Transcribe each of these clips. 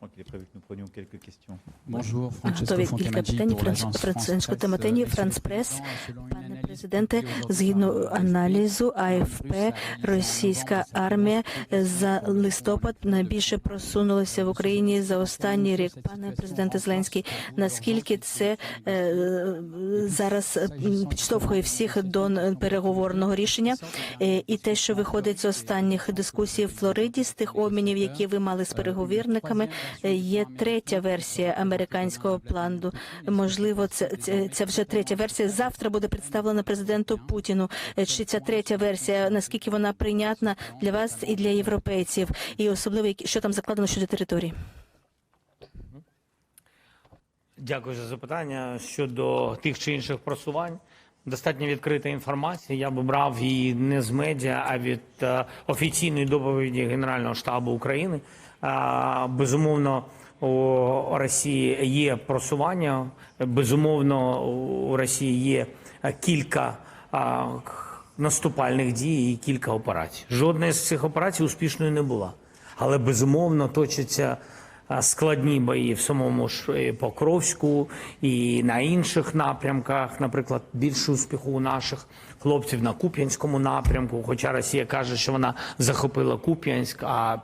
crois qu'il est prévu que nous prenions quelques questions. Bonjour, Francesco Готові кілька питань. Франциско France Тиматені, Франц Прес. Président, selon une Пане президенте, згідно аналізу АФП, російська армія за листопад найбільше просунулася в Україні за останній рік. Пане президенте Зеленський, наскільки це е, зараз підштовхує всіх до переговорного рішення, Е, і те, що виходить з останніх дискусій в Флориді, з тих обмінів, які ви мали з переговірниками, е, є третя версія американського плану. Можливо, це, це, це вже третя версія. Завтра буде представлена президенту Путіну. Е, Чи ця третя версія? Наскільки вона прийнятна для вас і для європейців? І особливо що там закладено щодо території? Дякую за запитання щодо тих чи інших просувань. Достатньо відкрита інформація. Я б брав її не з медіа, а від е, офіційної доповіді Генерального штабу України. Безумовно, у Росії є просування. Безумовно, у Росії є кілька наступальних дій і кілька операцій. Жодна з цих операцій успішною не була. Але безумовно точаться складні бої в самому ж е, Покровську і на інших напрямках. Наприклад, більше успіху у наших хлопців на Куп'янському напрямку. Хоча Росія каже, що вона захопила Куп'янськ, а,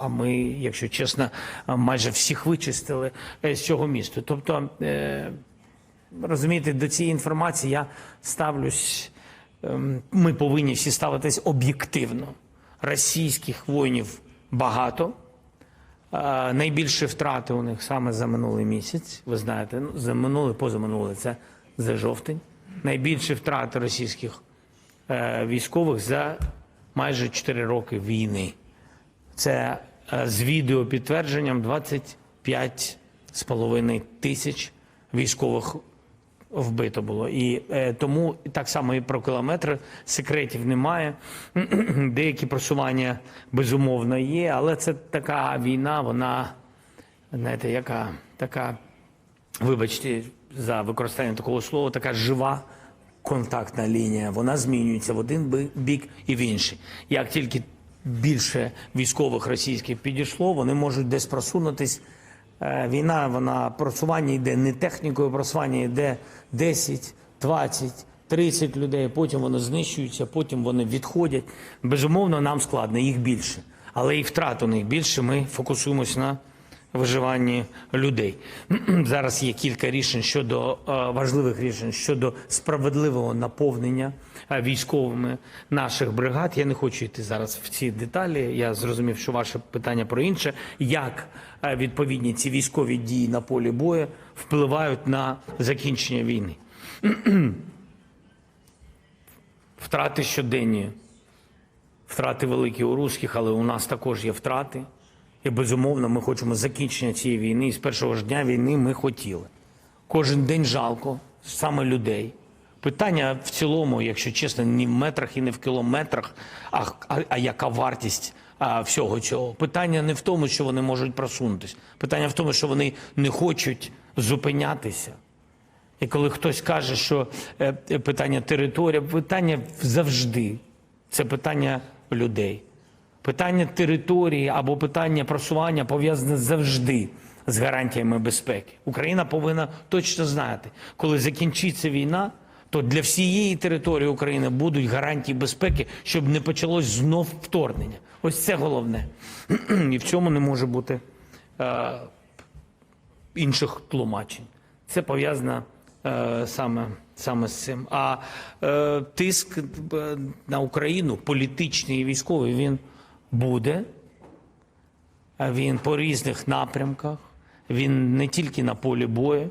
а ми, якщо чесно, майже всіх вичистили е, з цього міста. Тобто, е, розумієте, до цієї інформації я ставлюсь. ем, Ми повинні всі ставитись об'єктивно. Російських воїнів багато. Е, Найбільші втрати у них саме за минулий місяць. Ви знаєте, ну, за минулий, позаминулий це за жовтень. Найбільші втрати російських військових за майже 4 роки війни. Це з відео підтвердженням 25,5 тисяч військових вбито було. І е, тому так само і про кілометри секретів немає. Деякі просування безумовно є, але це така війна, вона знаєте, яка така, вибачте за використання такого слова, така жива контактна лінія. Вона змінюється в один бік і в інший. Як тільки більше військових російських підійшло, вони можуть десь просунутись. Е, Війна, вона просування йде не технікою, просування йде 10, 20, 30 людей, потім вони знищуються, потім вони відходять. Безумовно, нам складно, їх більше. Але і втрат у них більше. Ми фокусуємось на виживанні людей. Зараз є кілька рішень щодо е, важливих рішень щодо справедливого наповнення е, військовими наших бригад. Я не хочу йти зараз в ці деталі. Я зрозумів, що ваше питання про інше. Як е, відповідні ці військові дії на полі бою впливають на закінчення війни? Втрати щоденні, втрати великі у русських, але у нас також є втрати. І безумовно, ми хочемо закінчення цієї війни. І з першого ж дня війни ми хотіли. Кожен день жалко саме людей. Питання в цілому, якщо чесно, не в метрах і не в кілометрах, а, а, а яка вартість а, всього цього. Питання не в тому, що вони можуть просунутися. Питання в тому, що вони не хочуть зупинятися. І коли хтось каже, що е, питання території, питання завжди це питання людей. Питання території або питання просування пов'язане завжди з гарантіями безпеки. Україна повинна точно знати, коли закінчиться війна, то для всієї території України будуть гарантії безпеки, щоб не почалось знов вторгнення. Ось це головне. І в цьому не може бути е, інших тлумачень. Це пов'язано е, саме, саме з цим. А е, тиск е, на Україну, політичний і військовий, він буде. Е, Він по різних напрямках. Він не тільки на полі бою.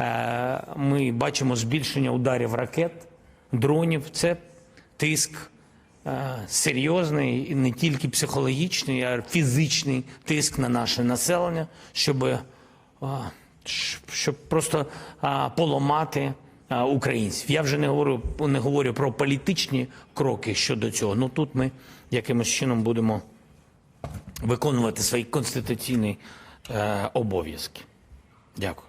Е, Ми бачимо збільшення ударів ракет, дронів. Це тиск е, серйозний, не тільки психологічний, а й фізичний тиск на наше населення, щоб, щоб просто поламати українців. Я вже не говорю, не говорю про політичні кроки щодо цього. Ну тут ми якимось чином будемо виконувати свої конституційні е, обов'язки. Дякую.